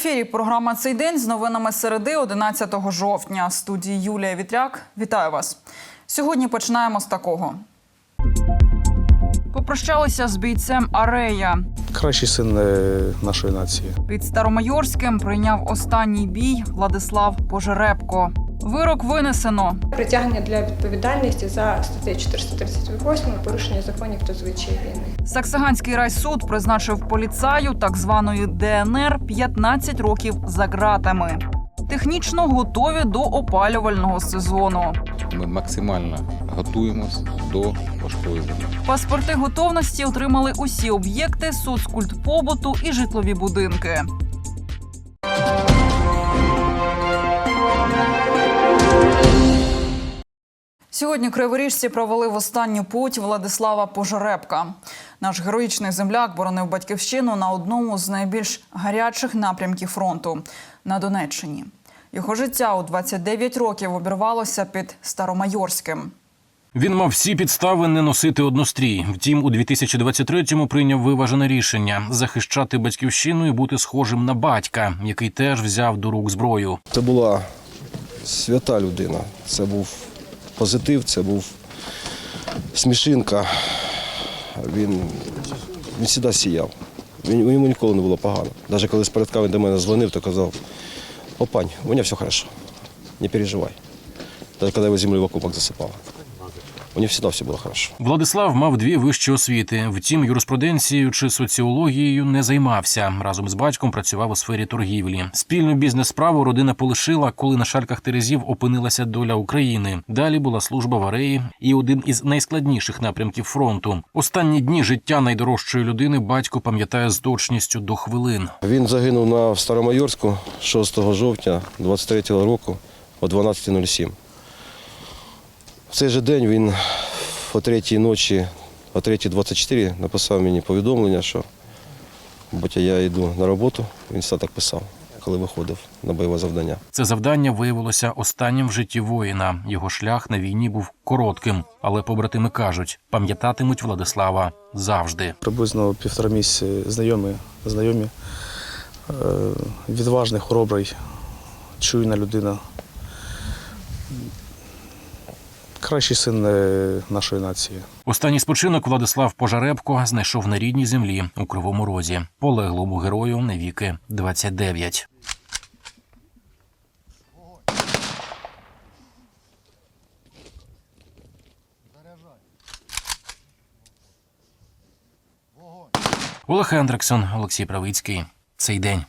ефірі програма цей день з новинами середи 11 жовтня. В студії Юлія Вітряк. Вітаю вас. Сьогодні починаємо з такого. Попрощалися з бійцем Арея. Кращий син е, нашої нації. Під Старомайорським прийняв останній бій Владислав Пожеребко. Вирок винесено. Притягнення для відповідальності за статтею 438 порушення законів та звичаїв війни. Саксаганський райсуд призначив поліцаю так званої ДНР 15 років за ґратами. Технічно готові до опалювального сезону. Ми максимально готуємось до важкої зими. Паспорти готовності отримали усі об'єкти соцкультпобуту і житлові будинки. Сьогодні криворіжці провели в останню путь Владислава Пожеребка. Наш героїчний земляк боронив батьківщину на одному з найбільш гарячих напрямків фронту на Донеччині. Його життя у 29 років обірвалося під Старомайорським. Він мав всі підстави не носити однострій. Втім, у 2023-му прийняв виважене рішення захищати батьківщину і бути схожим на батька, який теж взяв до рук зброю. Це була свята людина. Це був позитив, це був смішинка. Він, він завжди сіяв. Він, йому ніколи не було погано. Навіть коли спередка він до мене дзвонив, то казав, опань, у меня все хорошо, не переживай. Даже когда его землю в окопах засипало. У нього завжди все було добре. Владислав мав дві вищі освіти. Втім, юриспруденцією чи соціологією не займався. Разом з батьком працював у сфері торгівлі. Спільну бізнес-справу родина полишила, коли на шальках терезів опинилася доля України. Далі була служба в ареї і один із найскладніших напрямків фронту. Останні дні життя найдорожчої людини батько пам'ятає з точністю до хвилин. Він загинув на Старомайорську 6 жовтня 23 року о 12.07. В цей же день він о 3 ночі, о 3.24 написав мені повідомлення, що будь я йду на роботу. Він все так писав, коли виходив на бойове завдання. Це завдання виявилося останнім в житті воїна. Його шлях на війні був коротким, але побратими кажуть, пам'ятатимуть Владислава завжди. Приблизно півтора місяці знайомі, знайомі. Е, відважний, хоробрий, чуйна людина. Кращий син е, нашої нації. Останній спочинок Владислав Пожаребко знайшов на рідній землі у Кривому Розі. Полеглому герою навіки 29. Олег Ендрексон, Олексій Правицький. Цей день.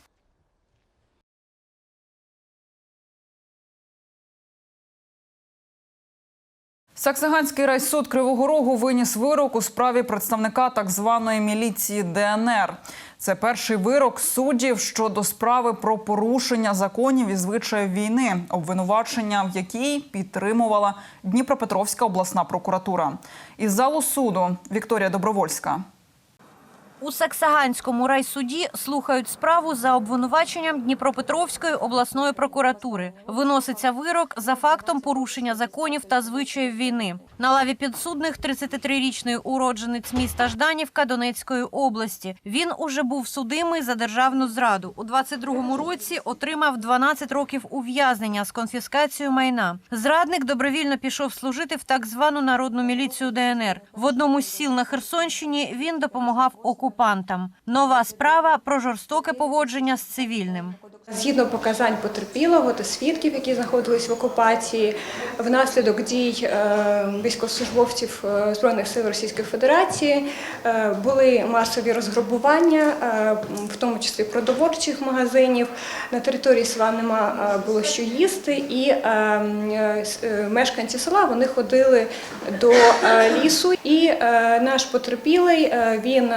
Саксаганський райсуд Кривого Рогу виніс вирок у справі представника так званої міліції ДНР. Це перший вирок суддів щодо справи про порушення законів і звичаїв війни, обвинувачення в якій підтримувала Дніпропетровська обласна прокуратура. Із залу суду Вікторія Добровольська. У Саксаганському райсуді слухають справу за обвинуваченням Дніпропетровської обласної прокуратури. Виноситься вирок за фактом порушення законів та звичаїв війни. На лаві підсудних 33-річний уродженець міста Жданівка Донецької області. Він уже був судимий за державну зраду. У 22-му році отримав 12 років ув'язнення з конфіскацією майна. Зрадник добровільно пішов служити в так звану народну міліцію ДНР. В одному з сіл на Херсонщині він допомагав окупантам. Нова справа про жорстоке поводження з цивільним. Згідно показань потерпілого та свідків, які знаходились в окупації, внаслідок дій е, військовослужбовців е, збройних сил Російської Федерації е, були масові розграбування, в тому числі продовольчих магазинів. На території села нема було що їсти, і мешканці села вони ходили до лісу. І наш потерпілий він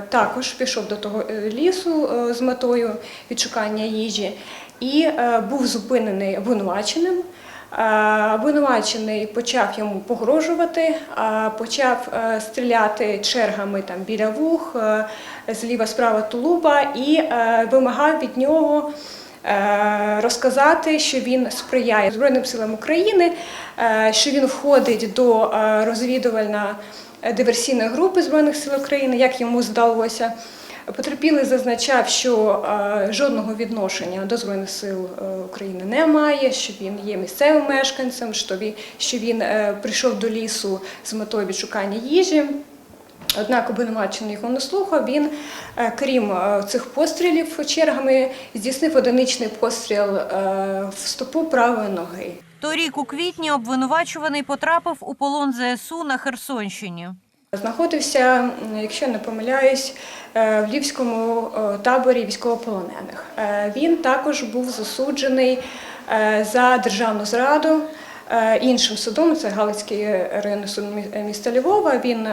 також пішов до того е, лісу е, з метою відшукання їжі і е, був зупинений обвинуваченим. Обвинувачений почав йому погрожувати, почав стріляти чергами там біля вух, зліва справа тулуба і вимагав від нього розказати, що він сприяє Збройним силам України, що він входить до е, розвідувально диверсійної групи Збройних сил України, як йому здалося. Потерпілий зазначав, що е, жодного відношення до Збройних сил е, України немає, що він є місцевим мешканцем, що він, е, прийшов до лісу з метою відшукання їжі. Однак обвинувачений його не слухав. Він, е, крім е, цих пострілів чергами, здійснив одиничний постріл е, в стопу правої ноги. Торік у квітні обвинувачуваний потрапив у полон ЗСУ на Херсонщині. Знаходився, якщо не помиляюсь, е, в львівському е, таборі військовополонених. Е, Він також був засуджений за державну зраду іншим судом. Це Галицький районний суд міста Львова. Він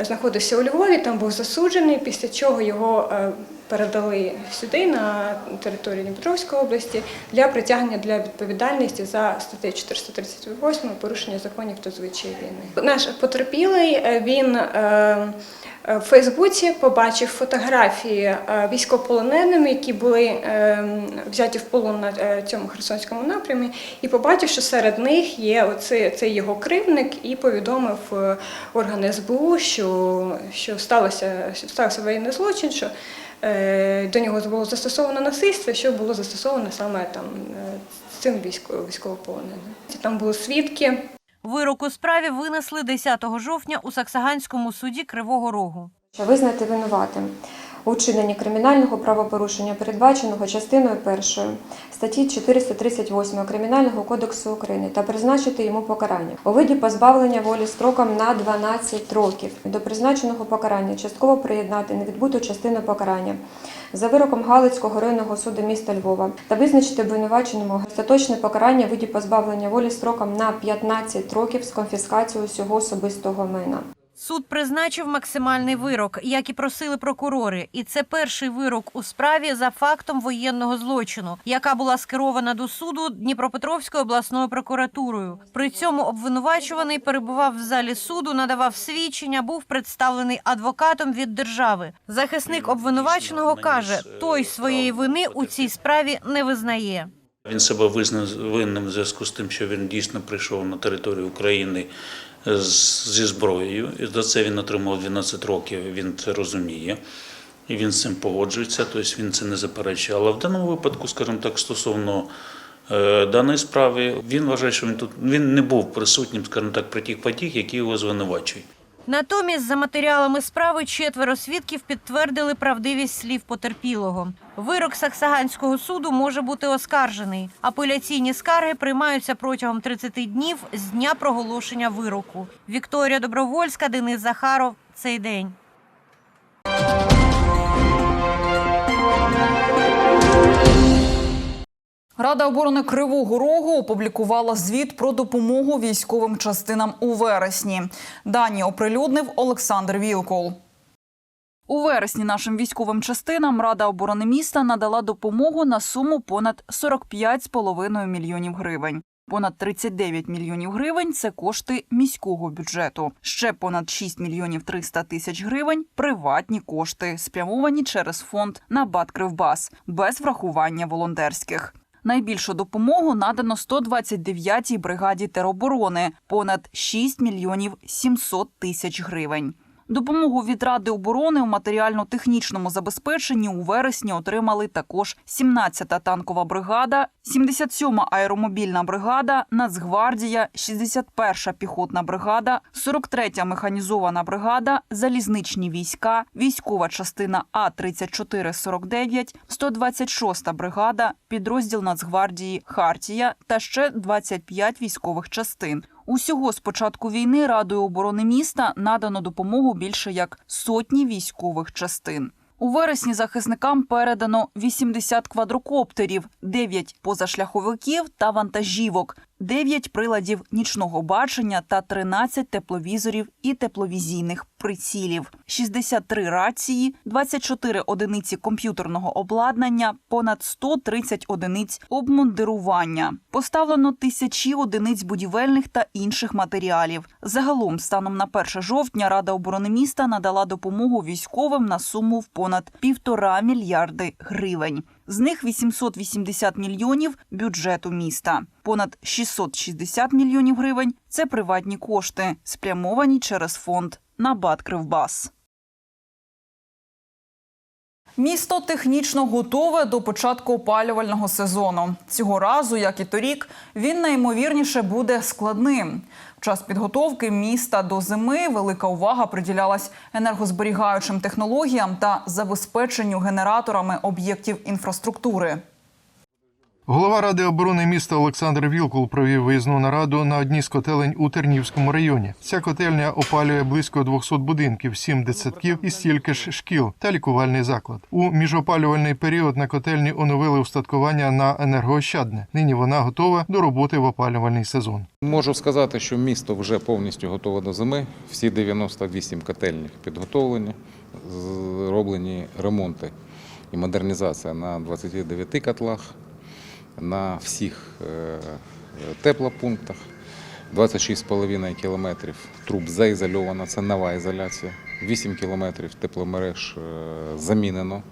знаходився у Львові, там був засуджений, після чого його е, передали сюди, на територію Дніпропетровської області, для притягнення для відповідальності за статтею 438 порушення законів та звичаї війни. Наш потерпілий е, він е, в Фейсбуці побачив фотографії е, військовополоненими, які були е, взяті в полон на е, цьому херсонському напрямі, і побачив, що серед них є оцей, цей його кривник, і повідомив е, органи СБУ, що, що сталося, стався воєнний злочин, що е, до нього було застосовано насильство, що було застосовано саме там е, цим військо- військовополоненим. Там були свідки. Вирок у справі винесли 10 жовтня у Саксаганському суді Кривого Рогу. Визнати винуватим у вчиненні кримінального правопорушення, передбаченого частиною 1 статті 438 Кримінального кодексу України та призначити йому покарання у виді позбавлення волі строком на 12 років. До призначеного покарання частково приєднати невідбуту частину покарання за вироком Галицького районного суду міста Львова та визначити обвинуваченому остаточне покарання у виді позбавлення волі строком на 15 років з конфіскацією усього особистого майна. Суд призначив максимальний вирок, як і просили прокурори. І це перший вирок у справі за фактом воєнного злочину, яка була скерована до суду Дніпропетровською обласною прокуратурою. При цьому обвинувачуваний перебував в залі суду, надавав свідчення, був представлений адвокатом від держави. Захисник обвинуваченого каже, той своєї вини у цій справі не визнає. Він себе визнав винним в зв'язку з тим, що він дійсно прийшов на територію України зі зброєю. І за це він отримав 12 років, він це розуміє. І він з цим погоджується, тобто він це не заперечує. Але в даному випадку, скажімо так, стосовно е, даної справи, він вважає, що він тут він не був присутнім, скажімо так, при тих подіях, які його звинувачують. Натомість, за матеріалами справи, четверо свідків підтвердили правдивість слів потерпілого. Вирок Саксаганського суду може бути оскаржений. Апеляційні скарги приймаються протягом 30 днів з дня проголошення вироку. Вікторія Добровольська, Денис Захаров. Цей день. Рада оборони Кривого Рогу опублікувала звіт про допомогу військовим частинам у вересні. Дані оприлюднив Олександр Вілкол. У вересні нашим військовим частинам Рада оборони міста надала допомогу на суму понад 45,5 мільйонів гривень. Понад 39 мільйонів гривень це кошти міського бюджету. Ще понад 6 мільйонів 300 тисяч гривень приватні кошти, спрямовані через фонд на Кривбас без врахування волонтерських. Найбільшу допомогу надано 129-й бригаді тероборони – понад 6 мільйонів 700 тисяч гривень. Допомогу від Ради оборони у матеріально-технічному забезпеченні у вересні отримали також 17-та танкова бригада, 77-ма аеромобільна бригада, Нацгвардія, 61-ша піхотна бригада, 43-я механізована бригада, залізничні війська, військова частина А-3449, 126-та бригада, підрозділ Нацгвардії Хартія та ще 25 військових частин. Усього з початку війни Радою оборони міста надано допомогу більше як сотні військових частин. У вересні захисникам передано 80 квадрокоптерів, 9 позашляховиків та вантажівок, 9 приладів нічного бачення та 13 тепловізорів і тепловізійних прицілів, 63 рації, 24 одиниці комп'ютерного обладнання, понад 130 одиниць обмундирування. Поставлено тисячі одиниць будівельних та інших матеріалів. Загалом, станом на 1 жовтня, Рада оборони міста надала допомогу військовим на суму в понад півтора мільярди гривень. З них 880 мільйонів бюджету міста. Понад 660 мільйонів гривень це приватні кошти, спрямовані через фонд на Кривбас. Місто технічно готове до початку опалювального сезону. Цього разу, як і торік, він найімовірніше буде складним. В час підготовки міста до зими велика увага приділялась енергозберігаючим технологіям та забезпеченню генераторами об'єктів інфраструктури. Голова ради оборони міста Олександр Вілкул провів виїзну нараду на одній з котелень у Тернівському районі. Ця котельня опалює близько 200 будинків, 7 дитсадків і стільки ж шкіл та лікувальний заклад. У міжопалювальний період на котельні оновили устаткування на енергоощадне. Нині вона готова до роботи в опалювальний сезон. Можу сказати, що місто вже повністю готове до зими. Всі 98 котельних підготовлені, зроблені ремонти і модернізація на 29 котлах, на всіх е, теплопунктах. 26,5 кілометрів труб заізольовано, це нова ізоляція. 8 кілометрів тепломереж е, замінено.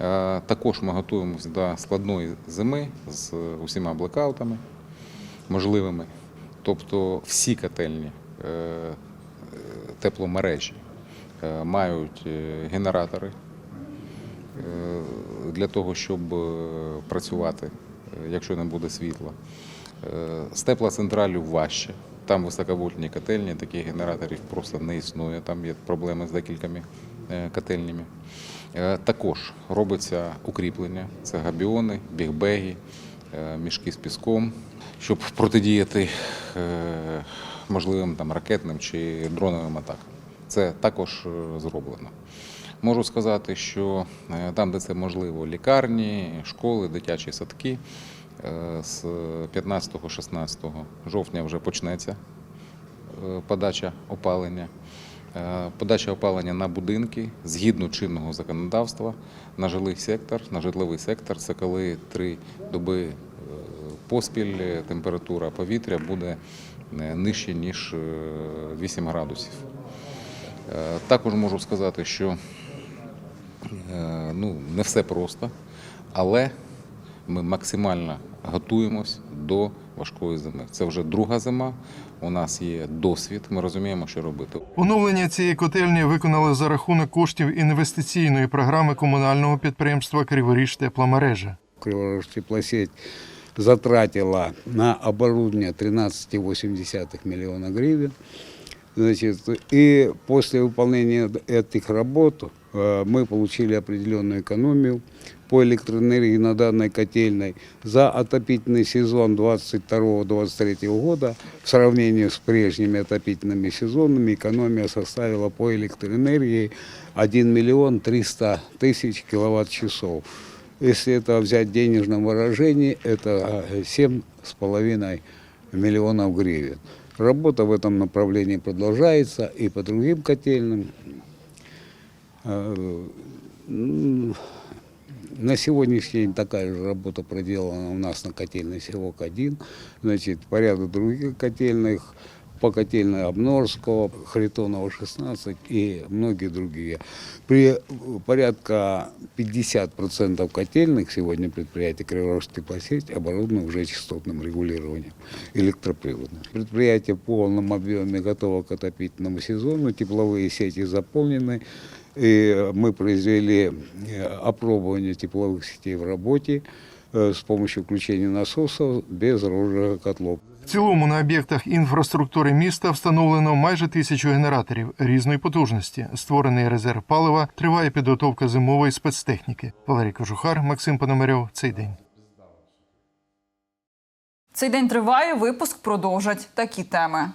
Е, Також ми готуємося до складної зими з усіма блекаутами можливими. Тобто всі котельні тепломережі мають генератори для того, щоб працювати, якщо не буде світла. Е, З теплоцентралю важче. Там високовольтні котельні, таких генераторів просто не існує. Там є проблеми з декількома е, котельнями. Е, Також робиться укріплення, це габіони, бігбеги, мішки з піском, щоб протидіяти можливим там, ракетним чи дроновим атакам. Це також зроблено. Можу сказати, що е, там, де це можливо, лікарні, школи, дитячі садки, е, з 15-16 жовтня вже почнеться е, подача опалення. Подача опалення на будинки згідно чинного законодавства на жилий сектор. На житловий сектор це коли три доби поспіль температура повітря буде нижче, ніж е, 8 градусів. Також можу сказати, що ну, не все просто, але ми максимально готуємось до важкої зими. Це вже друга зима. У нас є досвід, ми розуміємо, що робити. Оновлення цієї котельні виконали за рахунок коштів інвестиційної програми комунального підприємства Криворіж тепломережа. Криворожтеплосеть затратила на оборудование 13,8 миллиона гривен. Значит, и после выполнения этих работ э, мы получили определенную экономию по электроэнергии на данной котельной. За отопительный сезон 22-23 года в сравнении с прежними отопительными сезонами экономия составила по электроэнергии 1 миллион 300 тысяч киловатт-часов. Если это взять в денежном выражении, это э, 7,5 миллионов гривен. Работа в этом направлении продолжается и по другим котельным. Э, На сегодняшний день такая же работа проделана у нас на котельной Севок-1. Значит, порядок других котельных, по котельной Обнорского, Харитонова 16 и многие другие. При порядка 50% котельных сегодня предприятий Криворожской теплосеть оборудованы уже частотным регулированием электроприводным. Предприятие в полном объеме готово к отопительному сезону, тепловые сети заполнены. И мы произвели э, опробование тепловых сетей в работе э, с помощью включения насосов без розжига котлов. В цілому на об'єктах інфраструктури міста встановлено майже тисячу генераторів різної потужності. Створений резерв палива, триває підготовка зимової спецтехніки. Валерій Кожухар, Максим Пономарьов. Цей день. Цей день триває. Випуск продовжать такі теми.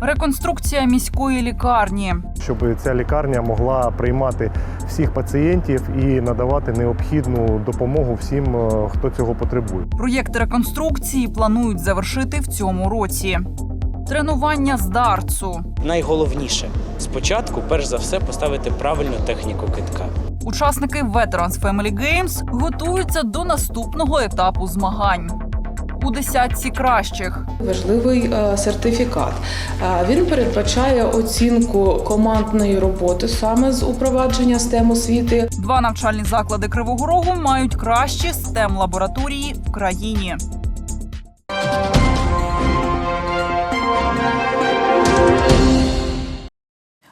Реконструкція міської лікарні. щоб ця лікарня могла приймати всіх пацієнтів і надавати необхідну допомогу всім, е, хто цього потребує. Проєкт реконструкції планують завершити в цьому році. Тренування з дартсу. Найголовніше спочатку, перш за все, поставити правильну техніку китка. Учасники Veterans Family Games готуються до наступного етапу змагань. У десятці кращих Важливий е, сертифікат. Е, Він передбачає оцінку командної роботи саме з упровадження STEM освіти. два навчальні заклади Кривого Рогу мають кращі stem лабораторії в країні.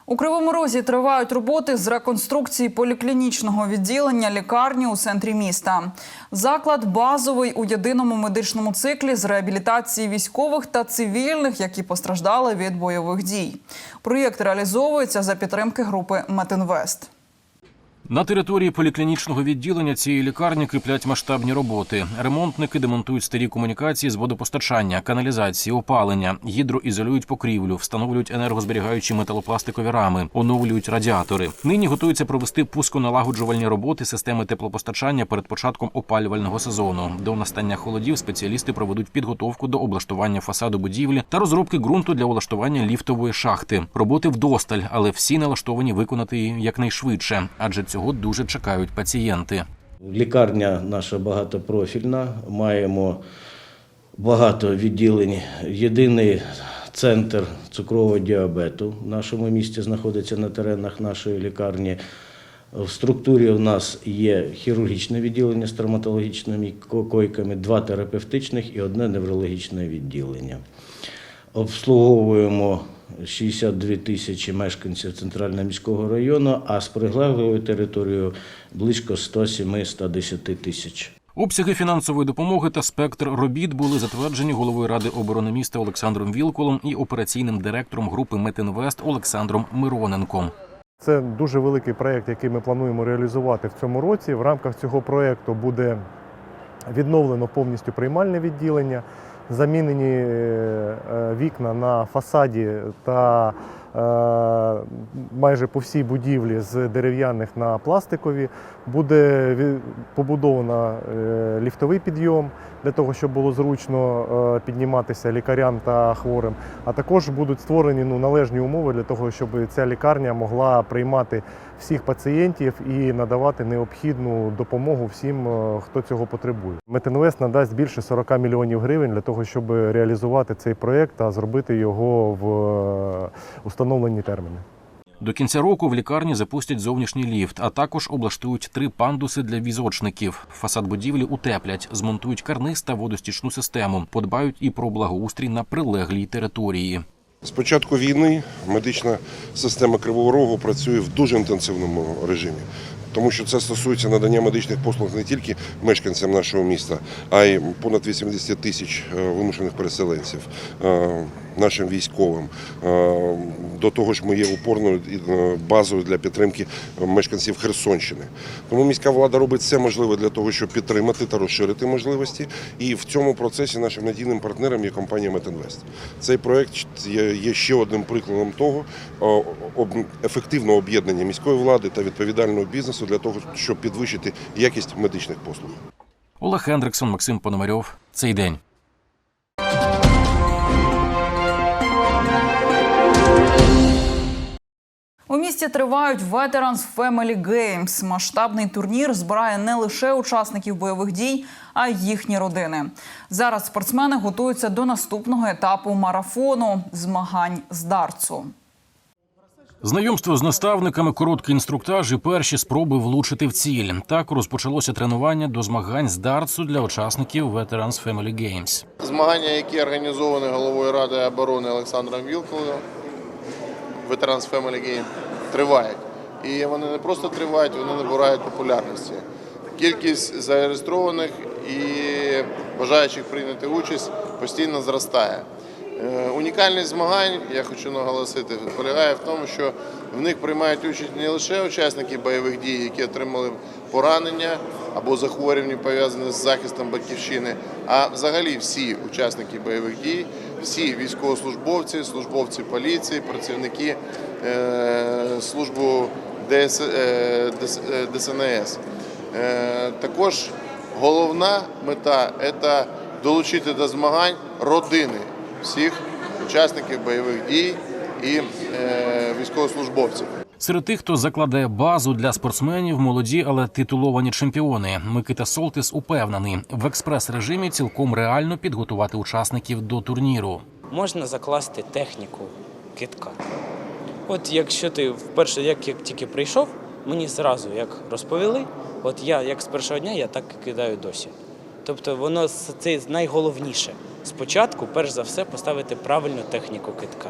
У Кривому Розі тривають роботи з реконструкції поліклінічного відділення лікарні у центрі міста. Заклад базовий у єдиному медичному циклі з реабілітації військових та цивільних, які постраждали від бойових дій. Проєкт реалізовується за підтримки групи Метинвест. На території поліклінічного відділення цієї лікарні киплять масштабні роботи. Ремонтники демонтують старі комунікації з водопостачання, каналізації, опалення, гідроізолюють покрівлю, встановлюють енергозберігаючі металопластикові рами, оновлюють радіатори. Нині готуються провести пусконалагоджувальні роботи системи теплопостачання перед початком опалювального сезону. До настання холодів спеціалісти проведуть підготовку до облаштування фасаду будівлі та розробки ґрунту для облаштування ліфтової шахти. Роботи вдосталь, але всі налаштовані виконати її якнайшвидше, адже цього дуже чекають пацієнти. Лікарня наша багатопрофільна. Маємо багато відділень. Єдиний центр цукрового діабету в нашому місті знаходиться на теренах нашої лікарні. В структурі у нас є хірургічне відділення з травматологічними койками, два терапевтичних і одне неврологічне відділення. Обслуговуємо 62 тисячі мешканців центрального міського району, а з прилеглою територією близько 107-110 тисяч. Обсяги фінансової допомоги та спектр робіт були затверджені головою ради оборони міста Олександром Вілколом і операційним директором групи Метинвест Олександром Мироненком. Це дуже великий проєкт, який ми плануємо реалізувати в цьому році. В рамках цього проєкту буде відновлено повністю приймальне відділення, замінені е, вікна на фасаді та е, майже по всій будівлі з дерев'яних на пластикові. Буде побудовано е, ліфтовий підйом для того, щоб було зручно е, підніматися лікарям та хворим. А також будуть створені ну, належні умови для того, щоб ця лікарня могла приймати всіх пацієнтів і надавати необхідну допомогу всім, е, хто цього потребує. Метинвест надасть більше 40 мільйонів гривень для того, щоб реалізувати цей проєкт та зробити його в е, установлені терміни. До кінця року в лікарні запустять зовнішній ліфт, а також облаштують три пандуси для візочників. Фасад будівлі утеплять, змонтують карниз та водостічну систему. Подбають і про благоустрій на прилеглій території. З початку війни медична система Кривого Рогу працює в дуже інтенсивному режимі, тому що це стосується надання медичних послуг не тільки мешканцям нашого міста, а й понад 80 тисяч е, вимушених переселенців, е, нашим військовим. Е, До того ж, ми є опорною е, базою для підтримки мешканців Херсонщини. Тому міська влада робить все можливе для того, щоб підтримати та розширити можливості. І в цьому процесі нашим надійним партнером є компанія Метинвест. Цей проект є ще одним прикладом того ефективного об'єднання міської влади та відповідального бізнесу для того, щоб підвищити якість медичних послуг. Олег Хендриксон, Максим Пономарьов. Цей день. У місті тривають Veterans Family Games. Масштабний турнір збирає не лише учасників бойових дій, а й їхні родини. Зараз спортсмени готуються до наступного етапу марафону змагань з дартсу. Знайомство з наставниками, короткий інструктаж і перші спроби влучити в ціль. Так розпочалося тренування до змагань з дартсу для учасників Veterans Family Games. Змагання, які організовані головою Ради оборони Олександром Вілколом, Veterans Family Game, тривають. І вони не просто тривають, вони набирають популярності. Кількість зареєстрованих і бажаючих прийняти участь постійно зростає. Е, Унікальність змагань, я хочу наголосити, полягає в тому, що в них приймають участь не лише учасники бойових дій, які отримали поранення або захворювання пов'язані з захистом батьківщини, а взагалі всі учасники бойових дій, всі військовослужбовці, службовці поліції, працівники е, службу ДС, е, е, ДСНС. Також головна мета це долучити до змагань родини всіх учасників бойових дій і військовослужбовців. Серед тих, хто закладає базу для спортсменів, молоді, але титуловані чемпіони. Микита Солтис упевнений, в експрес-режимі цілком реально підготувати учасників до турніру. Можна закласти техніку китка. От якщо ти вперше, як, як тільки прийшов, мені зразу як розповіли, от я як з першого дня я так і кидаю досі. Тобто воно це найголовніше. Спочатку, перш за все, поставити правильну техніку китка.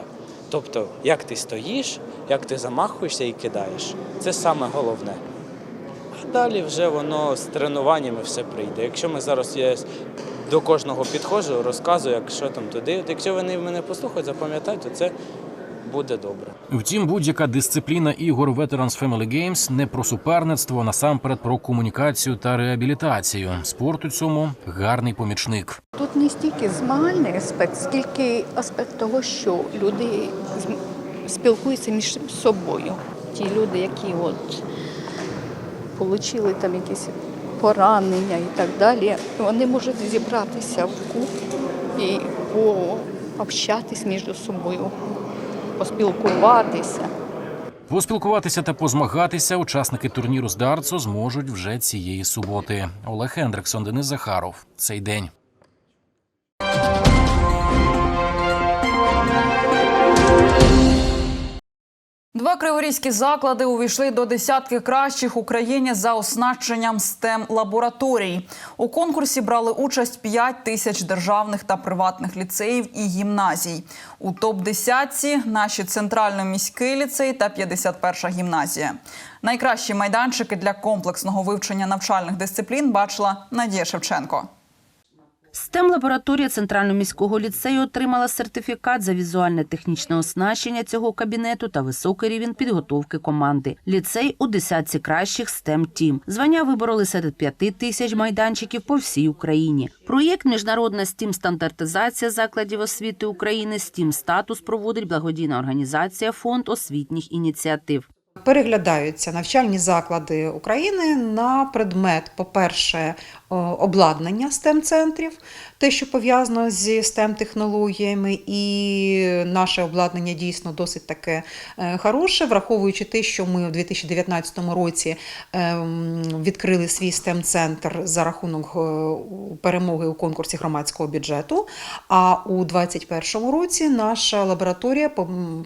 Тобто, як ти стоїш, як ти замахуєшся і кидаєш. Це саме головне. А далі вже воно з тренуваннями все прийде. Якщо ми зараз я до кожного підходжу, розказую, як що там туди. От якщо вони мене послухають, запам'ятають, то це буде добре. Втім, будь-яка дисципліна ігор Veterans Family Games не про суперництво, а насамперед про комунікацію та реабілітацію. Спорт у цьому гарний помічник. Тут не стільки змагальний аспект, скільки аспект того, що люди спілкуються між собою. Ті люди, які от отримали там якісь поранення і так далі, вони можуть зібратися в куб і пообщатись між собою, поспілкуватися. Поспілкуватися та позмагатися учасники турніру з дартсу зможуть вже цієї суботи. Олег Хендриксон, Денис Захаров. Цей день. Два криворізькі заклади увійшли до десятки кращих Україні за оснащенням stem лабораторій. У конкурсі брали участь 5 тисяч державних та приватних ліцеїв і гімназій. У топ 10 наші центрально-міський ліцей та 51 гімназія. Найкращі майданчики для комплексного вивчення навчальних дисциплін бачила Надія Шевченко. STEM лабораторія Центрального міського ліцею отримала сертифікат за візуальне технічне оснащення цього кабінету та високий рівень підготовки команди. Ліцей у десятці кращих STEM Team. Звання вибороли серед п'яти тисяч майданчиків по всій Україні. Проєкт Міжнародна STEM стандартизація закладів освіти України STEM статус проводить благодійна організація Фонд освітніх ініціатив. Переглядаються навчальні заклади України на предмет, по-перше, о, обладнання STEM-центрів, те, що пов'язано зі STEM-технологіями, і наше обладнання дійсно досить таке е, хороше, враховуючи те, що ми у 2019 році ем, відкрили свій STEM-центр за рахунок е, перемоги у конкурсі громадського бюджету. А у 2021 році наша лабораторія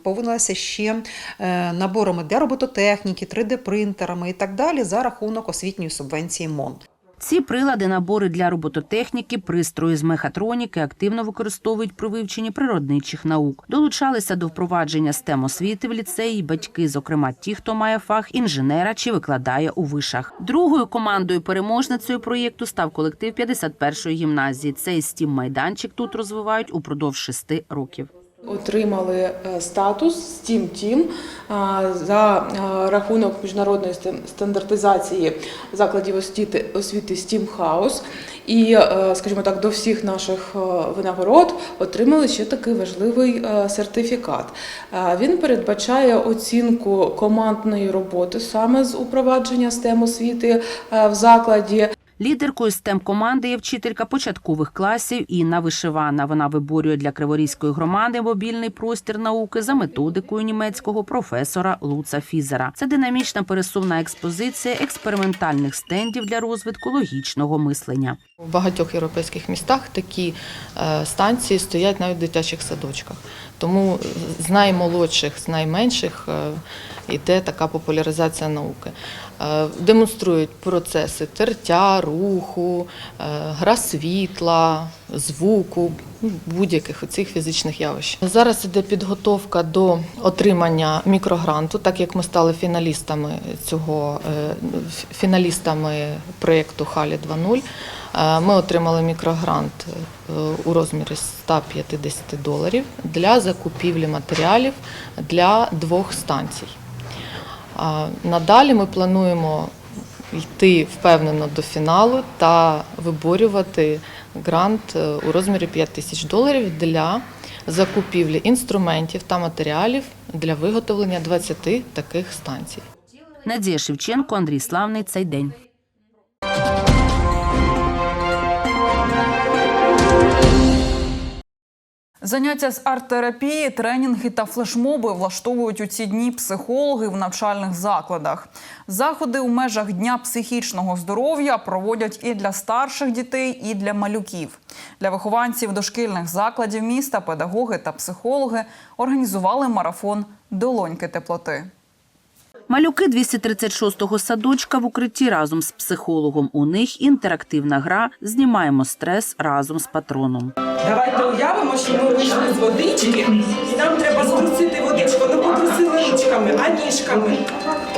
повинилася ще е, наборами для робототехніки, 3D-принтерами і так далі за рахунок освітньої субвенції МОН. Ці прилади, набори для робототехніки, пристрої з мехатроніки активно використовують при вивченні природничих наук. Долучалися до впровадження STEM освіти в ліцеї батьки, зокрема ті, хто має фах інженера чи викладає у вишах. Другою командою переможницею проєкту став колектив 51-ї гімназії. Цей STEM майданчик тут розвивають упродовж шести років. Отримали е, статус STEAM Team за рахунок міжнародної стандартизації закладів освіти, освіти STEAM House. І, е, скажімо так, до всіх наших е, винагород отримали ще такий важливий е, сертифікат. Е, Він передбачає оцінку командної роботи саме з упровадження STEM освіти е, в закладі. Лідеркою stem команди є вчителька початкових класів Інна Вишивана. Вона виборює для Криворізької громади мобільний простір науки за методикою німецького професора Луца Фізера. Це динамічна пересувна експозиція експериментальних стендів для розвитку логічного мислення. У багатьох європейських містах такі е, станції стоять навіть в дитячих садочках. Тому з наймолодших, з найменших е, йде така популяризація науки. Е, Демонструють процеси тертя, руху, е, гра світла, звуку, ну, будь-яких оцих фізичних явищ. Зараз іде підготовка до отримання мікрогранту, так як ми стали фіналістами цього е, фіналістами проєкту Халі 2.0. Е, Ми отримали мікрогрант у розмірі 150 доларів для закупівлі матеріалів для двох станцій. Надалі ми плануємо йти впевнено до фіналу та виборювати грант е, у розмірі 5 тисяч доларів для закупівлі інструментів та матеріалів для виготовлення 20 таких станцій. Надія Шевченко, Андрій Славний. Цей день. Заняття з арт-терапії, тренінги та флешмоби влаштовують у ці дні психологи в навчальних закладах. Заходи у межах дня психічного здоров'я проводять і для старших дітей, і для малюків. Для вихованців дошкільних закладів міста педагоги та психологи організували марафон Долоньки теплоти. Малюки 236-го садочка в укритті разом з психологом. У них інтерактивна гра Знімаємо стрес разом з патроном. Давайте уявимо, що ми вийшли з водички, і нам треба струсити водичку. Ну потрусили ручками, а ніжками.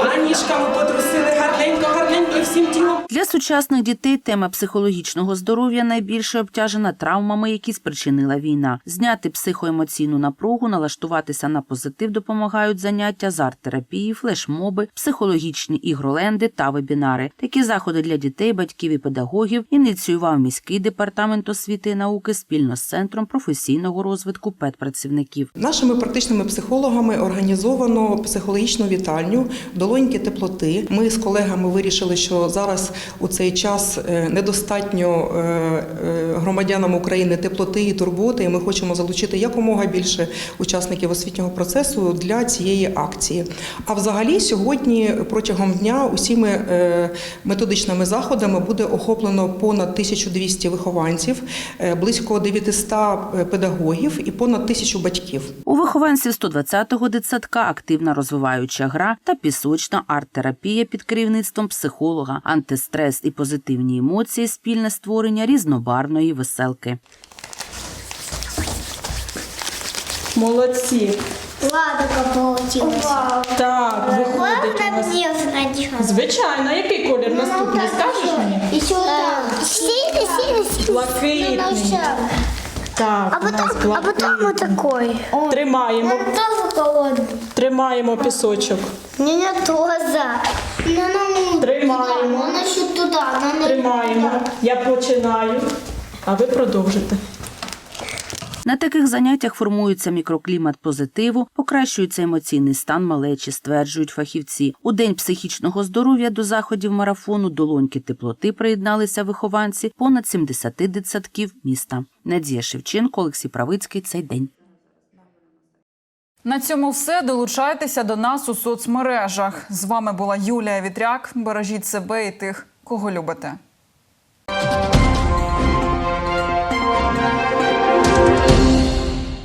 А ніжками потрусили гарненько, гарненько і всім тілом. Для сучасних дітей тема психологічного здоров'я найбільше обтяжена травмами, які спричинила війна. Зняти психоемоційну напругу, налаштуватися на позитив допомагають заняття з арт-терапії, флешмоби, психологічні ігроленди та вебінари. Такі заходи для дітей, батьків і педагогів ініціював міський департамент освіти і науки спільно з центром професійного розвитку педпрацівників. Нашими практичними психологами організовано психологічну вітальню долоньки теплоти. Ми з колегами вирішили, що зараз у цей час е, недостатньо е, е, громадянам України теплоти і турботи. І ми хочемо залучити якомога більше учасників освітнього процесу для цієї акції. А взагалі сьогодні протягом дня усіми методичними заходами буде охоплено понад 1200 вихованців, близько 900 педагогів і понад тисячу батьків. У вихованців 120-го дитсадка активна розвиваюча гра та пісочна арт-терапія під керівництвом психолога, антистрес і позитивні емоції, спільне створення різнобарної веселки. Молодці. Ладока получилась. Так, виходить у нас. Звичайно, який колір наступний? Скажеш мені? Синий, синий, синий. Блакитний. Ну. Так, А у нас потом, а потом вот такой. Тримаємо. Он тоже холодный. Тримаємо пісочок. Не, не тоже. Ну, ну, Тримаємо. туда. ну, ну, Тримаємо. Я починаю, а ви продовжите. На таких заняттях формується мікроклімат позитиву, покращується емоційний стан малечі, стверджують фахівці. У день психічного здоров'я до заходів марафону долоньки теплоти приєдналися вихованці понад 70 дитсадків міста. Надія Шевченко, Олексій Правицький. Цей день. На цьому все долучайтеся до нас у соцмережах. З вами була Юлія Вітряк. Бережіть себе і тих, кого любите.